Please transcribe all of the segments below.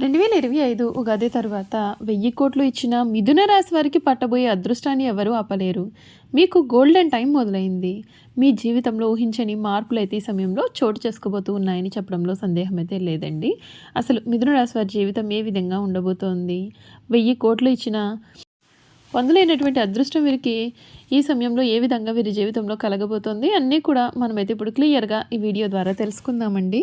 రెండు వేల ఇరవై ఐదు ఉగాది తర్వాత వెయ్యి కోట్లు ఇచ్చిన మిథున రాశి వారికి పట్టబోయే అదృష్టాన్ని ఎవరూ ఆపలేరు. మీకు గోల్డెన్ టైం మొదలైంది. మీ జీవితంలో ఊహించని మార్పులు అయితే ఈ సమయంలో చోటు చేసుకోబోతూ ఉన్నాయని చెప్పడంలో సందేహం అయితే లేదండి. అసలు మిథున రాశి వారి జీవితం ఏ విధంగా ఉండబోతోంది? వెయ్యి కోట్లు ఇచ్చిన పొందలేనటువంటి అదృష్టం వీరికి ఈ సమయంలో ఏ విధంగా వీరి జీవితంలో కలగబోతోంది అన్నీ కూడా మనమైతే ఇప్పుడు క్లియర్గా ఈ వీడియో ద్వారా తెలుసుకుందామండి.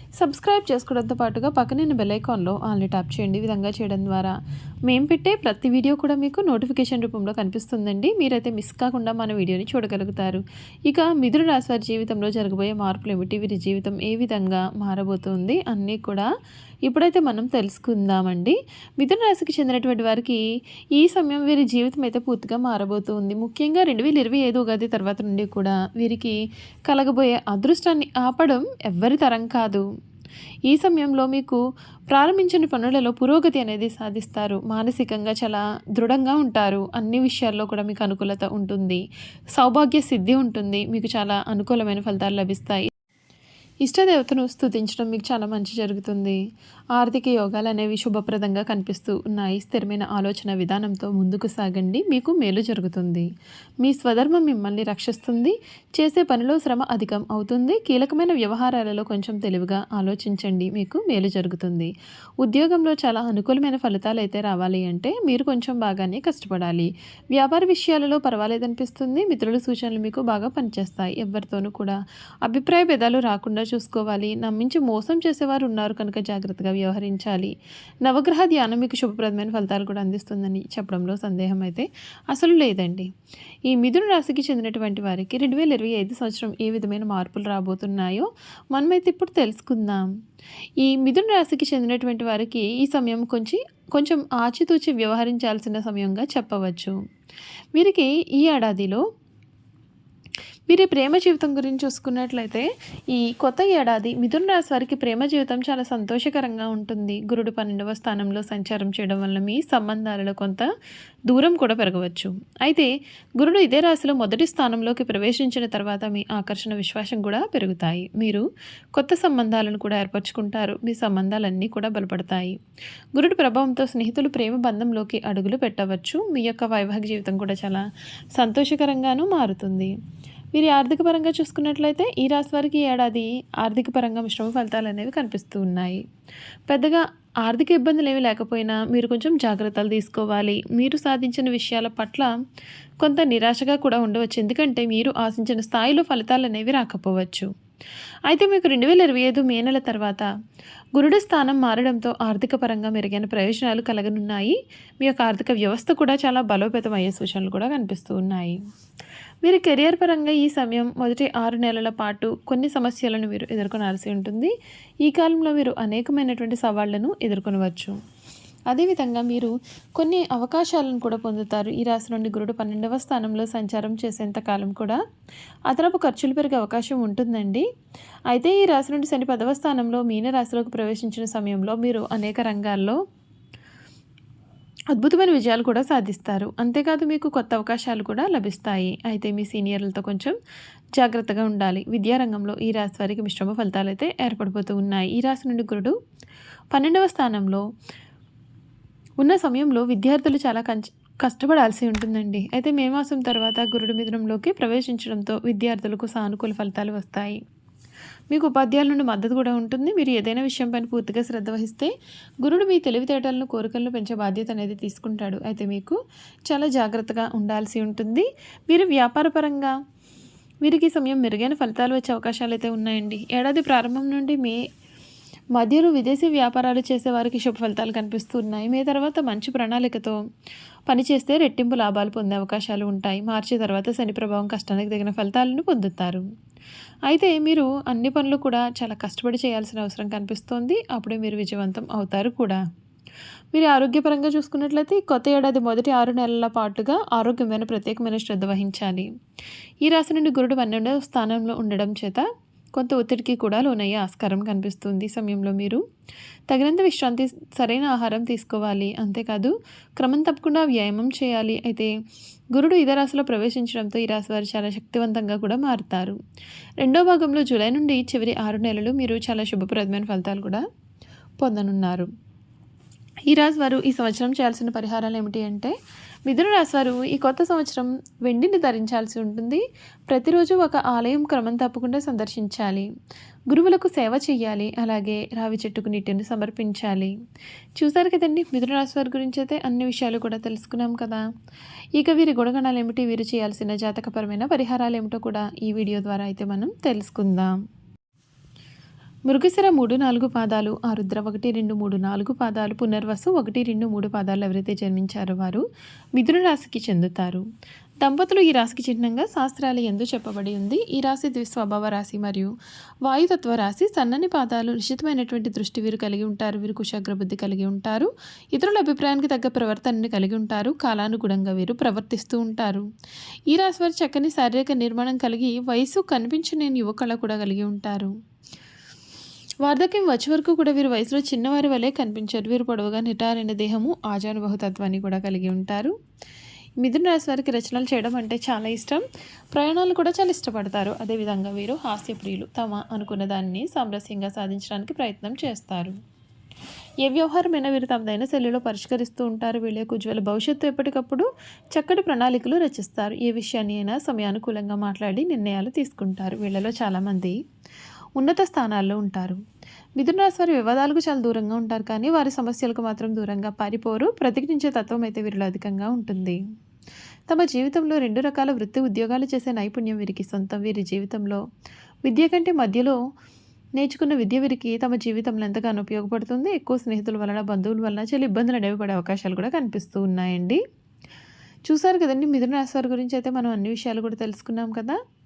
సబ్స్క్రైబ్ చేసుకోవడంతో పాటుగా పక్కనైన బెల్ ఆల్ని ట్యాప్ చేయండి. ఈ విధంగా చేయడం ద్వారా మేము పెట్టే ప్రతి వీడియో కూడా మీకు నోటిఫికేషన్ రూపంలో కనిపిస్తుందండి. మీరైతే మిస్ కాకుండా మన వీడియోని చూడగలుగుతారు. ఇక మిథున రాశి వారి జీవితంలో జరగబోయే మార్పులు ఏమిటి? వీరి జీవితం ఏ విధంగా మారబోతుంది? అన్నీ కూడా ఇప్పుడైతే మనం తెలుసుకుందామండి. మిథున రాశికి చెందినటువంటి వారికి ఈ సమయం వీరి జీవితం అయితే పూర్తిగా మారబోతుంది. ముఖ్యంగా రెండు వేల ఇరవై ఐదు ఉగాది తర్వాత నుండి కూడా వీరికి కలగబోయే అదృష్టాన్ని ఆపడం ఎవ్వరి తరం కాదు. ఈ సమయంలో మీకు ప్రారంభించిన పనులలో పురోగతి అనేది సాధిస్తారు. మానసికంగా చాలా దృఢంగా ఉంటారు. అన్ని విషయాల్లో కూడా మీకు అనుకూలత ఉంటుంది. సౌభాగ్య సిద్ధి ఉంటుంది. మీకు చాలా అనుకూలమైన ఫలితాలు లభిస్తాయి. ఇష్టదేవతను స్థుతించడం మీకు చాలా మంచి జరుగుతుంది. ఆర్థిక యోగాలు అనేవి శుభప్రదంగా కనిపిస్తూ ఉన్నాయి. స్థిరమైన ఆలోచన విధానంతో ముందుకు సాగండి. మీకు మేలు జరుగుతుంది. మీ స్వధర్మం మిమ్మల్ని రక్షిస్తుంది. చేసే పనిలో శ్రమ అధికం అవుతుంది. కీలకమైన వ్యవహారాలలో కొంచెం తెలివిగా ఆలోచించండి. మీకు మేలు జరుగుతుంది. ఉద్యోగంలో చాలా అనుకూలమైన ఫలితాలు అయితే రావాలి అంటే మీరు కొంచెం బాగానే కష్టపడాలి. వ్యాపార విషయాలలో పర్వాలేదనిపిస్తుంది. మిత్రుల సూచనలు మీకు బాగా పనిచేస్తాయి. ఎవరితోనూ కూడా అభిప్రాయ భేదాలు రాకుండా చూసుకోవాలి నమ్మించి మోసం చేసేవారు ఉన్నారు కనుక జాగ్రత్తగా వ్యవహరించాలి. నవగ్రహ ధ్యానం మీకు శుభప్రదమైన ఫలితాలు కూడా అందిస్తుందని చెప్పడంలో సందేహం అయితే అసలు లేదండి. ఈ మిథున రాశికి చెందినటువంటి వారికి రెండు వేల ఇరవై ఐదు సంవత్సరం ఏ విధమైన మార్పులు రాబోతున్నాయో మనమైతే ఇప్పుడు తెలుసుకుందాం. ఈ మిథున రాశికి చెందినటువంటి వారికి ఈ సమయం కొంచెం కొంచెం ఆచితూచి వ్యవహరించాల్సిన సమయంగా చెప్పవచ్చు. వీరికి ఈ ఏడాదిలో వీరి ప్రేమ జీవితం గురించి చూసుకున్నట్లయితే ఈ కొత్త ఏడాది మిథున రాశి వారికి ప్రేమ జీవితం చాలా సంతోషకరంగా ఉంటుంది. గురుడు పన్నెండవ స్థానంలో సంచారం చేయడం వల్ల మీ సంబంధాలలో కొంత దూరం కూడా పెరగవచ్చు. అయితే గురుడు ఇదే రాశిలో మొదటి స్థానంలోకి ప్రవేశించిన తర్వాత మీ ఆకర్షణ విశ్వాసం కూడా పెరుగుతాయి. మీరు కొత్త సంబంధాలను కూడా ఏర్పరచుకుంటారు. మీ సంబంధాలన్నీ కూడా బలపడతాయి. గురుడు ప్రభావంతో స్నేహితులు ప్రేమ బంధంలోకి అడుగులు పెట్టవచ్చు. మీ యొక్క వైవాహిక జీవితం కూడా చాలా సంతోషకరంగానూ మారుతుంది. వీరి ఆర్థిక పరంగా చూసుకున్నట్లయితే ఈ రాశి వారికి ఏడాది ఆర్థిక పరంగా మిశ్రమ ఫలితాలు అనేవి కనిపిస్తూ ఉన్నాయి. పెద్దగా ఆర్థిక ఇబ్బందులు ఏమీ లేకపోయినా మీరు కొంచెం జాగ్రత్తలు తీసుకోవాలి. మీరు సాధించిన విషయాల పట్ల కొంత నిరాశగా కూడా ఉండవచ్చు. ఎందుకంటే మీరు ఆశించిన స్థాయిలో ఫలితాలు అనేవి రాకపోవచ్చు. అయితే మీకు రెండు వేల ఇరవై ఐదు మే నెల తర్వాత గురుడు స్థానం మారడంతో ఆర్థిక పరంగా మెరుగైన ప్రయోజనాలు కలగనున్నాయి. మీ యొక్క ఆర్థిక వ్యవస్థ కూడా చాలా బలోపేతం అయ్యే సూచనలు కూడా కనిపిస్తూ ఉన్నాయి. మీరు కెరియర్ పరంగా ఈ సమయం మొదటి ఆరు నెలల పాటు కొన్ని సమస్యలను మీరు ఎదుర్కొనాల్సి ఉంటుంది. ఈ కాలంలో మీరు అనేకమైనటువంటి సవాళ్ళను ఎదుర్కొనవచ్చు. అదేవిధంగా మీరు కొన్ని అవకాశాలను కూడా పొందుతారు. ఈ రాశి నుండి గురుడు పన్నెండవ స్థానంలో సంచారం చేసేంత కాలం కూడా అదనపు ఖర్చులు పెరిగే అవకాశం ఉంటుందండి. అయితే ఈ రాశి నుండి శని పదవ స్థానంలో మీన రాశిలోకి ప్రవేశించిన సమయంలో మీరు అనేక రంగాల్లో అద్భుతమైన విజయాలు కూడా సాధిస్తారు. అంతేకాదు మీకు కొత్త అవకాశాలు కూడా లభిస్తాయి. అయితే మీ సీనియర్లతో కొంచెం జాగ్రత్తగా ఉండాలి. విద్యారంగంలో ఈ రాశి వారికి మిశ్రమ ఫలితాలు అయితే ఏర్పడిపోతూ ఉన్నాయి. ఈ రాశి నుండి గురుడు పన్నెండవ స్థానంలో ఉన్న సమయంలో విద్యార్థులు చాలా కంచ కష్టపడాల్సి ఉంటుందండి. అయితే మే మాసం తర్వాత గురుడు మిథునంలోకి ప్రవేశించడంతో విద్యార్థులకు సానుకూల ఫలితాలు వస్తాయి. మీకు ఉపాధ్యాయుల నుండి మద్దతు కూడా ఉంటుంది. మీరు ఏదైనా విషయం పైన పూర్తిగా శ్రద్ధ వహిస్తే గురుడు మీ తెలివితేటలను కోరికలను పెంచే బాధ్యత అనేది తీసుకుంటాడు. అయితే మీకు చాలా జాగ్రత్తగా ఉండాల్సి ఉంటుంది. మీరు వ్యాపారపరంగా వీరికి సమయం మెరుగైన ఫలితాలు వచ్చే అవకాశాలు అయితే ఉన్నాయండి. ఏడాది ప్రారంభం నుండి మే మధ్యలో విదేశీ వ్యాపారాలు చేసే వారికి శుభ ఫలితాలు కనిపిస్తున్నాయి మే తర్వాత మంచి ప్రణాళికతో పనిచేస్తే రెట్టింపు లాభాలు పొందే అవకాశాలు ఉంటాయి. మార్చి తర్వాత శని ప్రభావం కష్టానికి తగిన ఫలితాలను పొందుతారు. అయితే మీరు అన్ని పనులు కూడా చాలా కష్టపడి చేయాల్సిన అవసరం కనిపిస్తోంది. అప్పుడే మీరు విజయవంతం అవుతారు కూడా. మీరు ఆరోగ్యపరంగా చూసుకున్నట్లయితే కొత్త ఏడాది మొదటి ఆరు నెలల పాటుగా ఆరోగ్యమైన ప్రత్యేకమైన శ్రద్ధ వహించాలి. ఈ రాశి నుండి గురుడు పన్నెండవ స్థానంలో ఉండడం చేత కొంత ఒత్తిడికి కూడా లోనయ్యే ఆస్కారం కనిపిస్తుంది సమయంలో మీరు. తగినంత విశ్రాంతి సరైన ఆహారం తీసుకోవాలి. అంతేకాదు క్రమం తప్పకుండా వ్యాయామం చేయాలి. అయితే గురుడు ఇదే రాశిలో ప్రవేశించడంతో ఈ రాశి వారు చాలా శక్తివంతంగా కూడా మారుతారు. రెండో భాగంలో జూలై నుండి చివరి ఆరు నెలలు మీరు చాలా శుభప్రదమైన ఫలితాలు కూడా పొందనున్నారు. ఈ రాశి వారు ఈ సంవత్సరం చేయాల్సిన పరిహారాలు ఏమిటి అంటే మిథున రాశి వారు ఈ కొత్త సంవత్సరం వెండిని ధరించాల్సి ఉంటుంది. ప్రతిరోజు ఒక ఆలయం క్రమం తప్పకుండా సందర్శించాలి. గురువులకు సేవ చేయాలి అలాగే రావి చెట్టుకు నీటిని సమర్పించాలి. చూసారు కదండి మిథున రాశి వారి గురించి అయితే అన్ని విషయాలు కూడా తెలుసుకున్నాం కదా. ఇక వీరి గుణగణాలు ఏమిటి? వీరు చేయాల్సిన జాతకపరమైన పరిహారాలు ఏమిటో కూడా ఈ వీడియో ద్వారా అయితే మనం తెలుసుకుందాం. మృగశిర మూడు నాలుగు పాదాలు ఆరుద్ర ఒకటి రెండు మూడు నాలుగు పాదాలు పునర్వసు ఒకటి రెండు మూడు పాదాలు ఎవరైతే జన్మించారో వారు మిథున రాశికి చెందుతారు. దంపతులు ఈ రాశికి చిహ్నంగా శాస్త్రాలు ఎందు చెప్పబడి ఉంది. ఈ రాశి ద్విస్వభావ రాశి మరియు వాయుతత్వ రాశి సన్నని పాదాలు నిశ్చితమైనటువంటి దృష్టి వీరు కలిగి ఉంటారు. వీరు కుశాగ్ర బుద్ధి కలిగి ఉంటారు. ఇతరుల అభిప్రాయానికి తగ్గ ప్రవర్తనని కలిగి ఉంటారు. కాలానుగుణంగా వీరు ప్రవర్తిస్తూ ఉంటారు. ఈ రాశి వారు చక్కని శారీరక నిర్మాణం కలిగి వయసు కనిపించని యువకళ కూడా కలిగి ఉంటారు. వార్ధక్యం వచ్చే వరకు కూడా వీరు వయసులో చిన్నవారి వలె కనిపించారు. వీరు పొడవుగా నిటారైన దేహము ఆజానుబహుతత్వాన్ని కూడా కలిగి ఉంటారు. మిథున రాశి వారికి రచనలు చేయడం అంటే చాలా ఇష్టం. ప్రయాణాలు కూడా చాలా ఇష్టపడతారు. అదేవిధంగా వీరు హాస్యప్రియులు. తమ అనుకున్న దాన్ని సామరస్యంగా సాధించడానికి ప్రయత్నం చేస్తారు. ఏ వ్యవహారమైనా వీరు తమదైన శైలిలో పరిష్కరిస్తూ ఉంటారు. వీళ్ళ యొక్క ఉజ్వల భవిష్యత్తు ఎప్పటికప్పుడు చక్కటి ప్రణాళికలు రచిస్తారు. ఏ విషయాన్ని అయినా సమయానుకూలంగా మాట్లాడి నిర్ణయాలు తీసుకుంటారు. వీళ్ళలో చాలామంది ఉన్నత స్థానాల్లో ఉంటారు. మిథున రాశి వారి వివాదాలకు చాలా దూరంగా ఉంటారు కానీ వారి సమస్యలకు మాత్రం దూరంగా పారిపోరు. ప్రతిఘటించే తత్వం అయితే వీరిలో అధికంగా ఉంటుంది. తమ జీవితంలో రెండు రకాల వృత్తి ఉద్యోగాలు చేసే నైపుణ్యం వీరికి సొంతం. వీరి జీవితంలో విద్య కంటే మధ్యలో నేర్చుకున్న విద్య వీరికి తమ జీవితంలో ఎంతగానో ఉపయోగపడుతుంది. ఎక్కువ స్నేహితుల వలన బంధువుల వలన చాలా ఇబ్బందులు అడవిపడే అవకాశాలు కూడా కనిపిస్తూ ఉన్నాయండి. చూసారు కదండి మిథున రాశి వారి గురించి అయితే మనం అన్ని విషయాలు కూడా తెలుసుకున్నాం కదా.